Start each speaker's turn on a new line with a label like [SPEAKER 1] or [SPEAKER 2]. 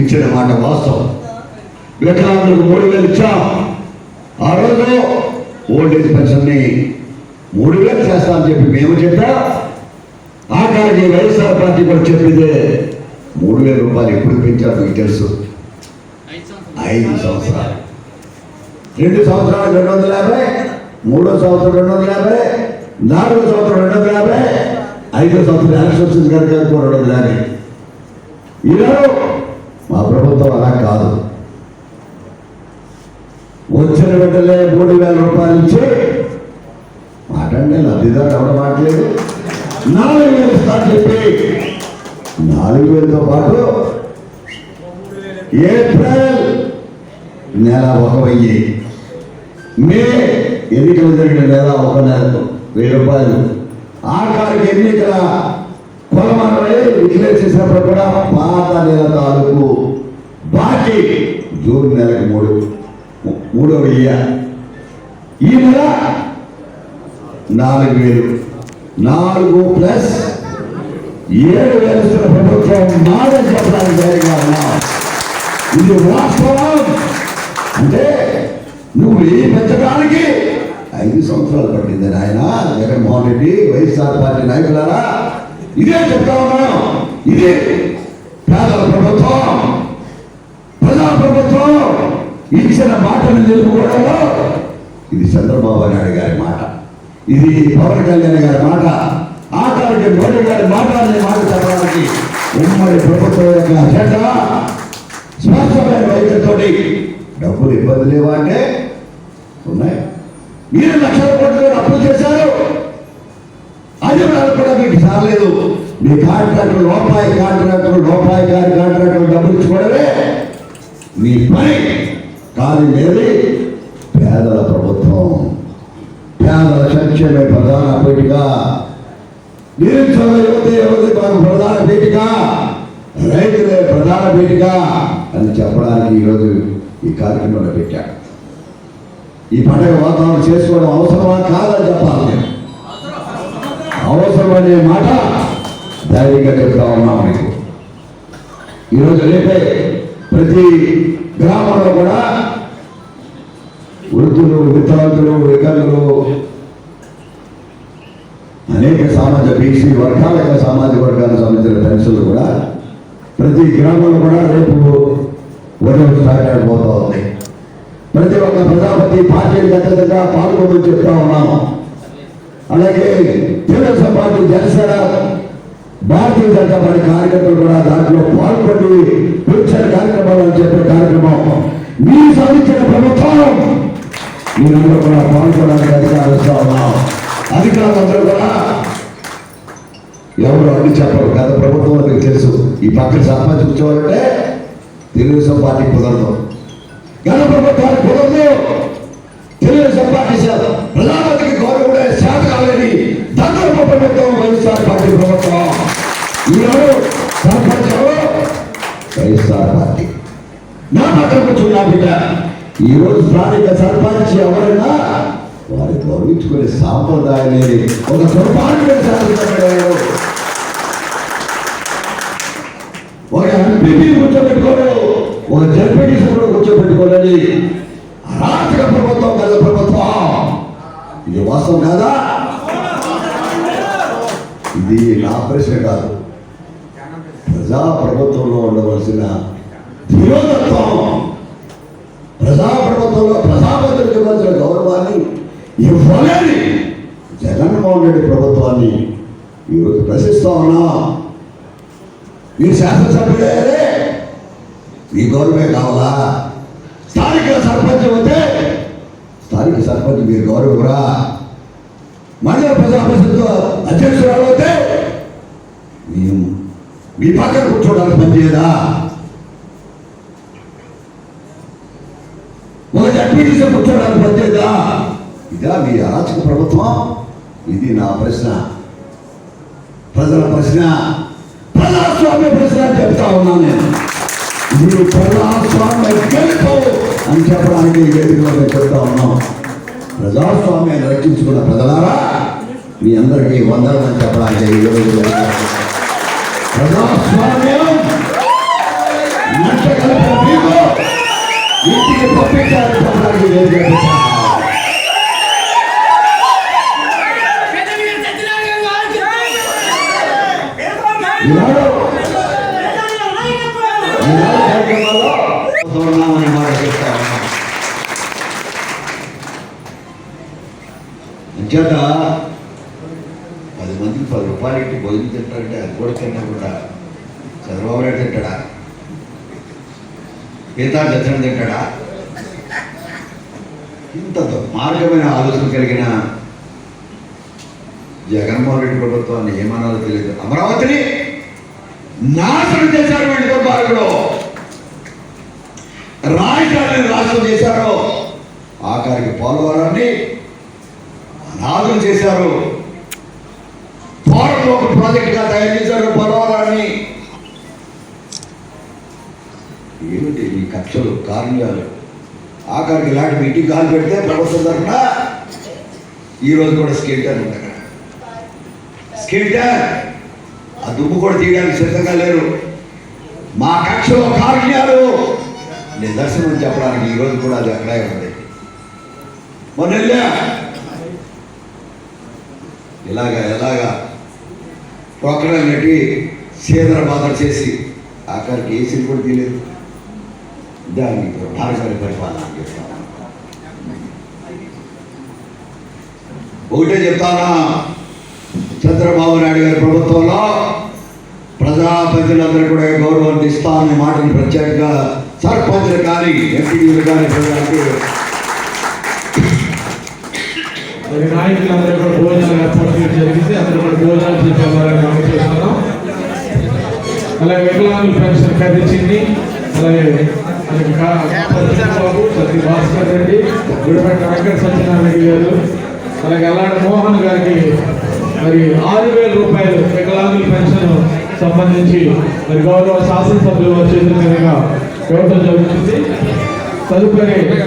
[SPEAKER 1] ఇచ్చిన మాట వాస్తవం. వికలాంగులకు మూడు వేలు ఇచ్చాం. ఆ రోజు ఓల్డ్ ఏజ్ పెన్షన్ని మూడు వేలు చేస్తామని చెప్పి మేము చెప్పా. ఆఖరికి వైఎస్ఆర్ పార్టీ కూడా చెప్పిందే మూడు వేల రూపాయలు ఎప్పుడు పెంచారు మీకు తెలుసు? ఐదు సంవత్సరాలు. రెండు సంవత్సరాలు రెండు వందల యాభై మూడో సంవత్సరం రెండు వందల యాభై నాలుగో సంవత్సరం రెండు వందల యాభై ఐదో సంవత్సరం ఎలక్షన్ వచ్చింది కనుక రెండు వందల యాభై. ఈనాడు మా ప్రభుత్వం అలా కాదు. వచ్చిన వెంటనే మూడు వేల రూపాయలు ఇచ్చి మాట్లాడే లబ్ధిదారు ఎవరు మాట్లాడు నాలుగు వేలు స్టార్ట్ చెప్పి నాలుగు వేలతో పాటు ఏప్రిల్ నెల ఒక వెయ్యి. మే ఎన్నికలు జరిగిన నెల ఒక నెల వెయ్యి రూపాయలు. ఆ ఆఖరికి ఎన్నికల కొలమనలే డిక్లేర్ చేసినప్పుడు కూడా పాత నెల తాలూకు బాకీ జూన్ నెలకు మూడు ము- మూడో ఈ నెల నాలుగు వేలు. నాలుగు ప్లస్ ఏడు వేల ప్రభుత్వం నాలుగు చెప్పడానికి ధైర్యంగా ఉన్నాం. ఇది వాస్తవం. అంటే నువ్వు ఏ పెంచడానికి ఐదు సంవత్సరాలు పట్టింది నాయన. జగన్మోహన్ రెడ్డి వైఎస్ఆర్ పార్టీ నాయకులారా ఇదే చెప్తా ఉన్నాం ఇది పేదల ప్రభుత్వం ప్రజా ప్రభుత్వం ఇచ్చిన మాటను నిలుపుకోవడంలో ఇది చంద్రబాబు నాయుడు గారి మాట. ఇది పవన్ కళ్యాణ్ గారి మాట. ఆఖరికి మోడీ గారి మాట అనే మాట చెప్పడానికి ఉమ్మడి ప్రభుత్వం యొక్క అజెండా స్పష్టమైన వైద్యంతో డబ్బులు ఇబ్బంది లేవా అంటే ఉన్నాయి. మీరు లక్షల కోట్ల అప్పులు చేశారు. అది కూడా మీకు సారలేదు మీ కాంట్రాక్టర్ లోపాయి కాంట్రాక్టర్ లోపాయి గారి కాంట్రాక్టర్ డబ్బులు ఇచ్చుకోవడమే మీ పని. కానీ మీది పేదల ప్రభుత్వం పేదల సంక్షేమే ప్రధాన పీఠిక నిరుద్యోగ యువత యువతి మన ప్రధాన పీఠిక రైతులే ప్రధాన పీఠిక అని చెప్పడానికి ఈరోజు ఈ కార్యక్రమంలో పెట్టాడు ఈ పండుగ వాతావరణం చేసుకోవడం అవసరమా కాదని చెప్పాలి నేను. అవసరమనే మాట ధైర్యంగా చెప్తా ఉన్నాం మీకు. ఈరోజు రేపే ప్రతి గ్రామంలో కూడా వృద్ధులు విద్యార్థులు వికలులు అనేక సామాజిక బీసీ వర్గాల యొక్క సామాజిక వర్గాలకు సంబంధించిన పెన్షన్లు కూడా ప్రతి గ్రామంలో కూడా రేపు ఉదయం స్టార్ట్ అయిపోతూ ఉంది. ప్రతి ఒక్క ప్రజాపతి పార్టీలు ఖచ్చితంగా పాల్గొమని చెప్తా ఉన్నాము. అలాగే తెలుగుదేశం పార్టీ జనసేన భారతీయ జనతా పార్టీ కార్యకర్తలు కూడా దాంట్లో పాల్గొని పిలిచిన కార్యక్రమాలు అని చెప్పే కార్యక్రమం మీరు సాధించిన ప్రభుత్వం. మీరందరూ కూడా పాల్గొనడానికి అధికారులు ఇస్తా ఉన్నాం. అధికారులందరూ కూడా ఎవరు అన్ని చెప్పరు గత ప్రభుత్వం మీకు తెలుసు. ఈ పక్కన సర్పంచ్ కూర్చోవాలంటే తెలుగుదేశం పార్టీ కుదరదు. గత ప్రభుత్వానికి కుదరదు. తెలుగుదేశం పార్టీ ప్రధానమంత్రికి గౌరవం దగ్గర ప్రభుత్వం వైఎస్ఆర్ పార్టీ ప్రభుత్వం. ఈనాడు సర్పంచ్ వైఎస్ఆర్ పార్టీ. నా పక్కన కూర్చున్నా బిడ్డ ఈ రోజు స్థానిక సర్పంచ్ ఎవరైనా వారి గౌరవించుకునే సాంప్రదాయం ఒక దుర్మార్గం సాధించబడారు ఒక ఎంపీని కూర్చోబెట్టుకోలేదు ఒక జడ్పీటీసీ కూడా కూర్చోబెట్టుకోలేదు. అరాచక ప్రభుత్వం కదా ప్రభుత్వం. ఇది వాస్తవం కాదా? ఇది నా ప్రశ్న కాదు. ప్రజా ప్రభుత్వంలో ఉండవలసిన ధీరోదత్వం. ప్రజా ప్రభుత్వంలో ప్రజాపతికి ఇవ్వాల్సిన గౌరవాన్ని ఇవ్వలేని జగన్మోహన్ రెడ్డి ప్రభుత్వాన్ని ఈరోజు ప్రశ్నిస్తా ఉన్నా. మీరు శాసనసభ్యుడే మీ గౌరవమే కావాలా? స్థానిక సర్పంచ్ అయితే స్థానిక సర్పంచ్ మీరు గౌరవరా మండల ప్రజా పరిషత్ అధ్యక్షురాలు అయితే మేము మీ పక్కన కూర్చోడానికి పనిచేయదా? ఒక జడ్పీటీసీ కూర్చోడానికి పనిచేయదా? ఇదా మీ అరాచక ప్రభుత్వం? ఇది నా ప్రశ్న. ప్రజల ప్రశ్న. ప్రజాస్వామ్య ప్రశ్న అని చెప్తా ఉన్నాను నేను. మీరు ప్రజాస్వామ్య గెలుపు అని చెప్పడానికి వేదికలో చెప్తా ఉన్నాం. ప్రజాస్వామ్యాన్ని రక్షించుకున్న ప్రజలారా మీ అందరికీ వందనని చెప్పడానికి ఈ ప్రజాస్వామ్యం ఇంటికి పంపించాలని చెప్పడానికి ఈనాడు ఈనాడు కార్యక్రమాల్లో ఉన్నామని మాట చెప్తా ఉన్నాం. అంచేత పది మందికి పది రూపాయలు ఇట్టి భోజనం తింటారంటే అది కూడా తినకుండా చంద్రబాబు నాయుడు తింటాడా? మిగతా దర్శనం తింటాడా? ఇంత మార్గమైన ఆలోచన కలిగిన జగన్మోహన్ రెడ్డి ప్రభుత్వాన్ని ఏమనాలో తెలియదు. అమరావతిని నాశనం చేశారు వీళ్ళు దుర్మార్గుడు రాజధానిని నాశనం చేశారు. ఆఖరికి పోలవరాన్ని అనాథం చేశారు. ప్రాజెక్టుగా తయారు చేశారు పోలవరాన్ని ఏమిటి ఈ కక్షలు కారణాలు? ఆఖరికి ఇలాంటి మీటింగ్ కాల్ పెడితే ప్రభుత్వం తరఫున ఈరోజు కూడా స్కేటర్ ఉంది అక్కడ స్కేటర్ ఆ దుమ్ము కూడా తీయడానికి సిద్ధంగా లేరు. మా కక్షలో కారణాలు! నిదర్శనం చెప్పడానికి ఈరోజు కూడా అది అక్కడే ఉంది. మొన్న ఇలాగా ఎలాగా? ప్రోగ్రాం పెట్టి సీదర బాధలు చేసి ఆఖరికి ఏసీలు కూడా తీయలేదు. దాన్ని భారతీయ పరిపాలన చెప్తాను. ఒకటే చెప్తానా? చంద్రబాబు నాయుడు గారి ప్రభుత్వంలో ప్రజాప్రతినిధులందరూ కూడా గౌరవం ఇస్తాననే మాటను ప్రత్యేకంగా సర్పంచులు కానీ ఎంపీలు కానీ ప్రజలకు
[SPEAKER 2] మరి నాయకులందరూ కూడా భోజనాలు ఏర్పాటు చేయడం అందరూ కూడా భోజనాలు చేసేవారని అలాగే వికలాంగుల పెన్షన్ కట్టించింది అలాగే మనకి కా- బాబు సత్య భాస్కర్ రెడ్డి గుడిపేట వెంకట సత్యనారాయణ గారు అలాగే అలాంటి మోహన్ గారికి మరి ఆరు వేల రూపాయలు వికలాంగుల పెన్షన్ సంబంధించి మరి గౌరవ శాసనసభ్యులు చేతుల మీదుగా ఇవ్వడం జరుగుతుంది. తదుపరి